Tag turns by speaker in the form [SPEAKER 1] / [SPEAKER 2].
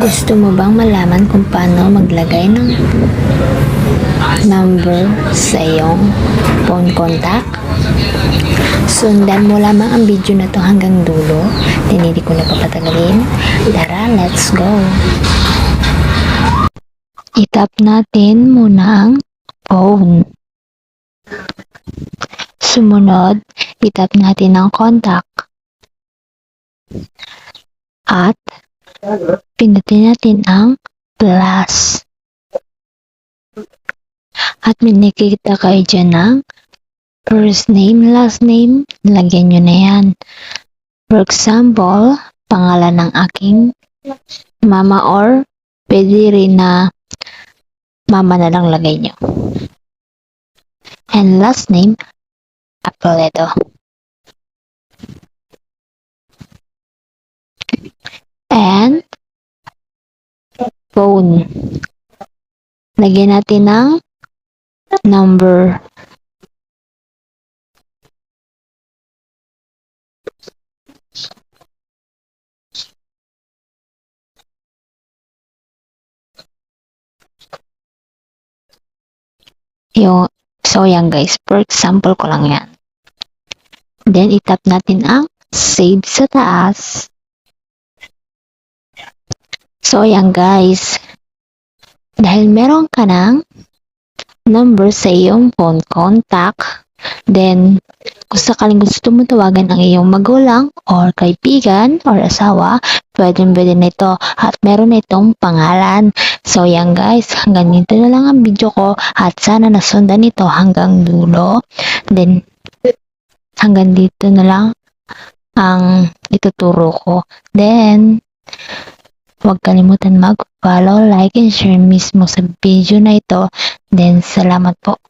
[SPEAKER 1] Gusto mo bang malaman kung paano maglagay ng number sa iyong phone contact? Sundan mo lamang ang video na to hanggang dulo. Hindi ko na papatagalin. Tara, let's go! Itap natin muna ang phone. Sumunod, itap natin ang contact. At pindutin natin ang plus. At may nakikita kayo dyan ng first name, last name, lagyan nyo na yan. For example, pangalan ng aking mama or pwede rin na mama na lang lagay nyo. And last name, Apoleto. And phone. Lagyan natin ng number. Yung, so yan guys, for example ko lang yan. Then, itap natin ang save sa taas. So, yan guys. Dahil meron ka ng number sa iyong phone contact, then, kung sakaling gusto mo tawagan ang iyong magulang or kaibigan or asawa, pwede pwede na ito at meron na itong pangalan. So yan guys, hanggang dito na lang ang video ko at sana nasundan ito hanggang dulo. Then, hanggang dito na lang ang ituturo ko. Then, huwag kalimutan mag-follow, like, and share mismo sa video na ito. Then, salamat po.